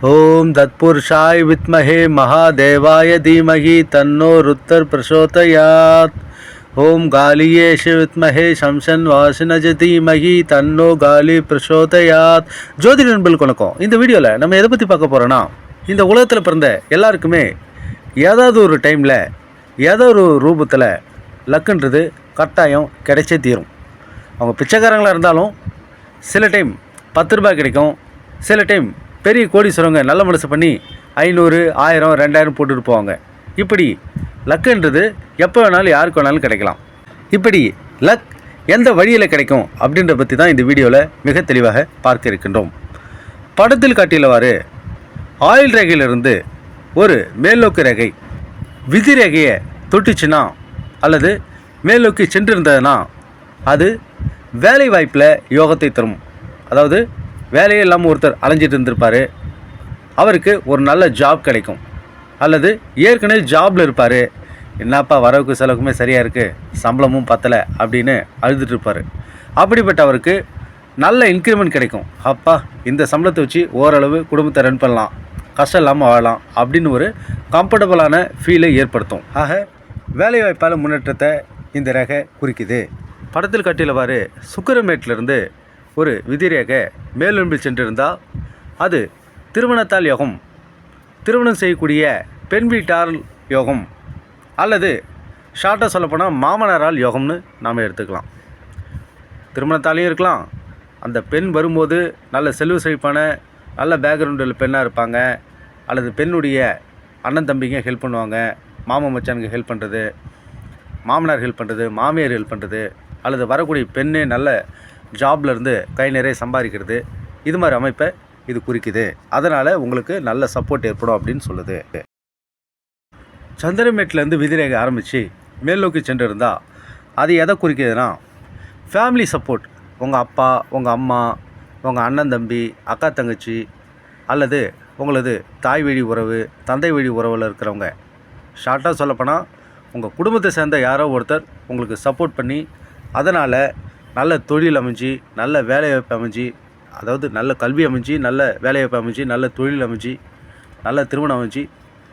ஓம் தத்புருஷாய் வித்மஹே மகாதேவாய தீமகி தன்னோ ருத்தர் பிரசோதயாத் ஓம் காலியேஷ வித்மஹே சம்சன் வாசினஜ தீமகி தன்னோ காலி பிரசோதயாத் ஜோதி நண்பர்களுக்கு வணக்கம் இந்த வீடியோவில் நம்ம எதை பற்றி பார்க்க போகிறோன்னா இந்த உலகத்தில் பிறந்த எல்லாருக்குமே ஏதாவது ஒரு டைமில் ஏதோ ஒரு ரூபத்தில் லக்குன்றது கட்டாயம் கிடைச்சே தீரும். அவங்க பிச்சைக்காரங்களாக இருந்தாலும் சில டைம் பத்து ரூபாய் கிடைக்கும் சில டைம் பெரிய கோடீஸ்வரங்க நல்ல மனசு பண்ணி ஐநூறு ஆயிரம் ரெண்டாயிரம் போட்டுட்டு போவாங்க. இப்படி லக்குன்றது எப்போ வேணாலும் யாருக்கு வேணாலும் கிடைக்கலாம். இப்படி லக் எந்த வழியில் கிடைக்கும் அப்படின்றத பற்றி தான் இந்த வீடியோவில் மிக தெளிவாக பார்க்க இருக்கின்றோம். படத்தில் காட்டியவாறு ஆயில் ரேகையிலிருந்து ஒரு மேல்நோக்கு ரேகை விதி ரேகையை தொட்டுச்சுன்னா அல்லது மேல்நோக்கி சென்றிருந்ததுன்னா அது வேலை வாய்ப்பில் யோகத்தை தரும். அதாவது வேலையே இல்லாமல் ஒருத்தர் அலைஞ்சிட்டு இருந்திருப்பார். அவருக்கு ஒரு நல்ல ஜாப் கிடைக்கும். அல்லது ஏற்கனவே ஜாபில் இருப்பார். என்னப்பா வரவுக்கு செலவுக்குமே சரியாக இருக்குது சம்பளமும் பத்தலை அப்படின்னு அழுதுட்டு இருப்பார். அப்படிப்பட்ட அவருக்கு நல்ல இன்க்ரிமெண்ட் கிடைக்கும். அப்பா இந்த சம்பளத்தை வச்சு ஓரளவு குடும்பத்தை ரன் பண்ணலாம். கஷ்டம் இல்லாமல் வாழலாம் அப்படின்னு ஒரு கம்ஃபர்டபுளான ஃபீலை ஏற்படுத்தும். ஆக வேலைவாய்ப்பால் முன்னேற்றத்தை இந்த ரகை குறிக்குது. படத்தில் காட்டியவாறு சுக்கரமேட்டிலிருந்து ஒரு விதிரேக மேலெழும்பில் சென்றிருந்தால் அது திருமணத்தால் யோகம். திருமணம் செய்யக்கூடிய பெண் வீட்டால் யோகம். அல்லது ஷார்ட்டாக சொல்லப்போனால் மாமனாரால் யோகம்னு நாம் எடுத்துக்கலாம். திருமணத்தாலையும் இருக்கலாம். அந்த பெண் வரும்போது நல்ல செல்வ செழிப்பான நல்ல பேக்ரவுண்டில் பெண்ணாக இருப்பாங்க. அல்லது பெண்ணுடைய அண்ணன் தம்பிங்க ஹெல்ப் பண்ணுவாங்க. மாமன் மச்சானுக்கு ஹெல்ப் பண்ணுறது மாமனார் ஹெல்ப் பண்ணுறது மாமியார் ஹெல்ப் பண்ணுறது அல்லது வரக்கூடிய பெண்ணே நல்ல ஜாப்லேருந்து கை நிறைய சம்பாதிக்கிறது. இது மாதிரி அமைப்பை இது குறிக்குது. அதனால் உங்களுக்கு நல்ல சப்போர்ட் ஏற்படும் அப்படின்னு சொல்லுது. சந்திரமேட்லேருந்து விதிரேகை ஆரம்பித்து மேல் நோக்கி சென்று இருந்தால் அது எதை குறிக்குதுன்னா ஃபேமிலி சப்போர்ட் உங்கள் அப்பா உங்கள் அம்மா உங்கள் அண்ணன் தம்பி அக்கா தங்கச்சி அல்லது உங்களது தாய் வழி உறவு தந்தை வழி உறவில் இருக்கிறவங்க. ஷார்ட்டாக சொல்லப்போனால் உங்கள் குடும்பத்தை சேர்ந்த யாரோ ஒருத்தர் உங்களுக்கு சப்போர்ட் பண்ணி அதனால் நல்ல தொழில் அமைஞ்சு நல்ல வேலைவாய்ப்பு அமைஞ்சு அதாவது நல்ல கல்வி அமைஞ்சு நல்ல வேலைவாய்ப்பு அமைஞ்சு நல்ல தொழில் அமைஞ்சு நல்ல திருமணம் அமைஞ்சு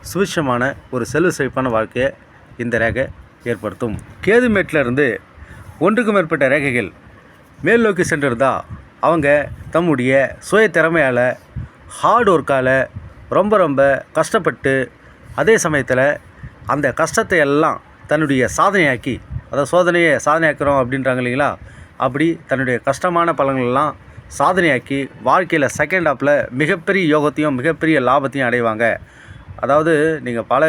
சுவிட்சமான ஒரு செல்வ செழிப்பான வாழ்க்கையை இந்த ரேகை ஏற்படுத்தும். கேதுமேட்டில் இருந்து மேற்பட்ட ரேகைகள் மேல் நோக்கி சென்றிருந்தால் அவங்க தம்முடைய சுய திறமையால் ஹார்ட் ஒர்க்கால் ரொம்ப ரொம்ப கஷ்டப்பட்டு அதே சமயத்தில் அந்த கஷ்டத்தை எல்லாம் தன்னுடைய சாதனையாக்கி அதாவது சோதனையை சாதனையாக்கிறோம் அப்படின்றாங்க இல்லைங்களா? அப்படி தன்னுடைய கஷ்டமான பலன்கள்லாம் சாதனையாக்கி வாழ்க்கையில் செகண்ட் ஆப்பில் மிகப்பெரிய யோகத்தையும் மிகப்பெரிய லாபத்தையும் அடைவாங்க. அதாவது நீங்கள் பல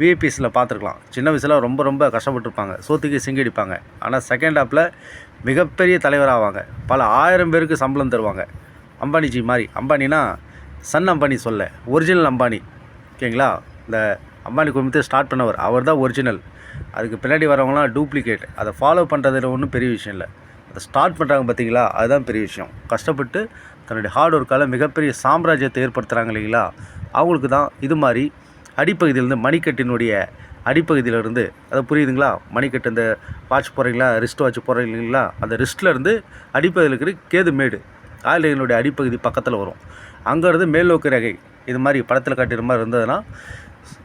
விஐபிஸில் பார்த்துருக்கலாம். சின்ன வயசில் ரொம்ப ரொம்ப கஷ்டப்பட்டுருப்பாங்க. சோத்துக்கு சிங்கடிப்பாங்க ஆனால் செகண்ட் ஹாப்பில் மிகப்பெரிய தலைவராவாங்க பல ஆயிரம் பேருக்கு சம்பளம் தருவாங்க. அம்பானிஜி மாதிரி. அம்பானினா சன் அம்பானி சொல்ல. ஒரிஜினல் அம்பானி. ஓகேங்களா? இந்த அம்பானி குடும்பத்தை ஸ்டார்ட் பண்ணவர். அவர் தான் ஒரிஜினல் அதுக்கு பின்னாடி வரவங்களாம் டூப்ளிகேட் அதை ஃபாலோ பண்ணுறதுல ஒன்றும் பெரிய விஷயம் இல்லை. அதை ஸ்டார்ட் பண்ணுறாங்க பார்த்தீங்களா அதுதான் பெரிய விஷயம். கஷ்டப்பட்டு தன்னுடைய ஹார்ட் ஒர்க்கால் மிகப்பெரிய சாம்ராஜ்யத்தை ஏற்படுத்துகிறாங்க இல்லைங்களா? அவங்களுக்கு தான் இது மாதிரி அடிப்பகுதியிலேருந்து மணிக்கட்டினுடைய அடிப்பகுதியிலேருந்து அது புரியுதுங்களா? மணிக்கட்டு இந்த வாட்ச் போகிறீங்களா ரிஸ்ட் வாட்ச் போகிறீங்க இல்லைங்களா? அந்த ரிஸ்ட்லேருந்து அடிப்பகுதியில் இருக்கிற கேது மேடு அடிப்பகுதி பக்கத்தில் வரும். அங்கேருந்து மேல்நோக்கு ரகை இது மாதிரி படத்தில் காட்டுற மாதிரி இருந்ததுன்னா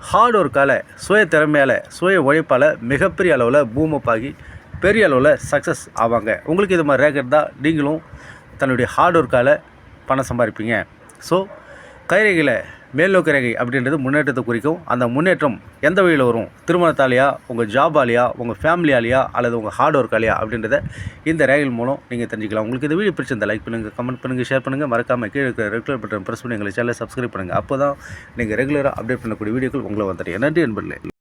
ஹார்ட் ஒர்க்கால் சுய திறமையால் சுய உழைப்பால் மிகப்பெரிய அளவில் பூமப்பாகி பெரிய அளவில் சக்ஸஸ் ஆவாங்க. உங்களுக்கு இது மாதிரி ரேக்கெட் தான் நீங்களும் தன்னுடைய ஹார்ட் ஒர்க்கால் பணம் சம்பாதிப்பீங்க. ஸோ கைரேகையில் மேல்நோக்கு ரேகை அப்படின்றது முன்னேற்றத்தை குறிக்கும். அந்த முன்னேற்றம் எந்த வழியில் வரும்? திருமணத்தாலேயா உங்கள் ஜாபாலேயா உங்கள் ஃபேமிலியாலேயா அல்லது உங்கள் ஹார்ட் ஒர்க்காலேயா அப்படின்றத இந்த ரேகைகள் மூலம் நீங்கள் தெரிஞ்சுக்கலாம். உங்களுக்கு இந்த வீடியோ பிடிச்சிருந்தா லைக் பண்ணுங்கள் கமெண்ட் பண்ணுங்கள் ஷேர் பண்ணுங்கள் மறக்காமல் கீழே இருக்கிற ரெகுலர் பட்டன் ப்ரெஸ் பண்ணி எங்களை சேனலை சப்ஸ்கிரைப் பண்ணுங்கள் அப்போ தான் நீங்கள் ரெகுலராக அப்டேட் பண்ணக்கூடிய வீடியோக்கள் உங்களை வந்துடுங்க நன்றி என்பதில்லை